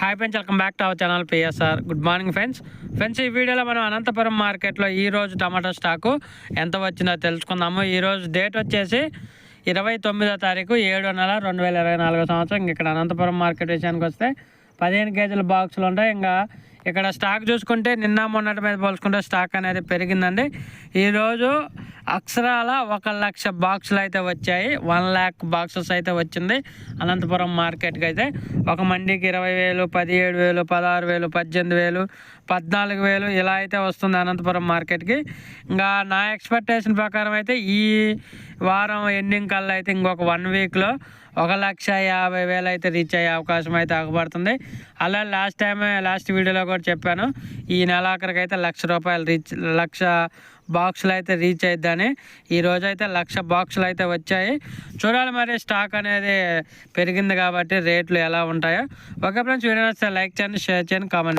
Hi friends welcome back to our channel PSR good morning friends friends ఈ వీడియోలో మనం అనంతపురం మార్కెట్లో ఈరోజు టమాటా స్టాకు ఎంత వచ్చిందో తెలుసుకుందాము. ఈరోజు డేట్ వచ్చేసి ఇరవై తొమ్మిదో తారీఖు ఏడో నెల రెండు వేల ఇరవై నాలుగో సంవత్సరం. ఇక్కడ అనంతపురం మార్కెట్ విషయానికి వస్తే పదిహేను కేజీల బాక్సులు ఉంటాయి. ఇంకా ఇక్కడ స్టాక్ చూసుకుంటే నిన్న మొన్నటి మీద పోల్చుకుంటే స్టాక్ అనేది పెరిగిందండి. ఈరోజు అక్షరాల ఒక లక్ష బాక్సులు అయితే వచ్చాయి. వన్ ల్యాక్ బాక్సెస్ అయితే వచ్చింది. అనంతపురం మార్కెట్కి అయితే ఒక మండికి ఇరవై వేలు పదిహేడు వేలు పదహారు వేలు పద్దెనిమిది వేలు పద్నాలుగు వేలు ఇలా అయితే వస్తుంది అనంతపురం మార్కెట్కి. ఇంకా నా ఎక్స్పెక్టేషన్ ప్రకారం అయితే ఈ వారం ఎండింగ్ కల్లా అయితే ఇంకొక వన్ వీక్లో ఒక లక్ష యాభై వేలు అయితే రీచ్ అయ్యే అవకాశం అయితే ఆగబడుతుంది. అలా లాస్ట్ టైం లాస్ట్ వీడియోలో కూడా చెప్పాను. ఈ నెలాఖరికి అయితే లక్ష రూపాయలు రీచ్ లక్ష బాక్సులు అయితే రీచ్ అయిద్దని. ఈ అయితే లక్ష బాక్సులు అయితే వచ్చాయి. చూడాలి మరి స్టాక్ అనేది పెరిగింది కాబట్టి రేట్లు ఎలా ఉంటాయో. ఓకే ఫ్రెండ్స్ వీడియో నచ్చితే లైక్ చేయండి షేర్ చేయండి కామెంట్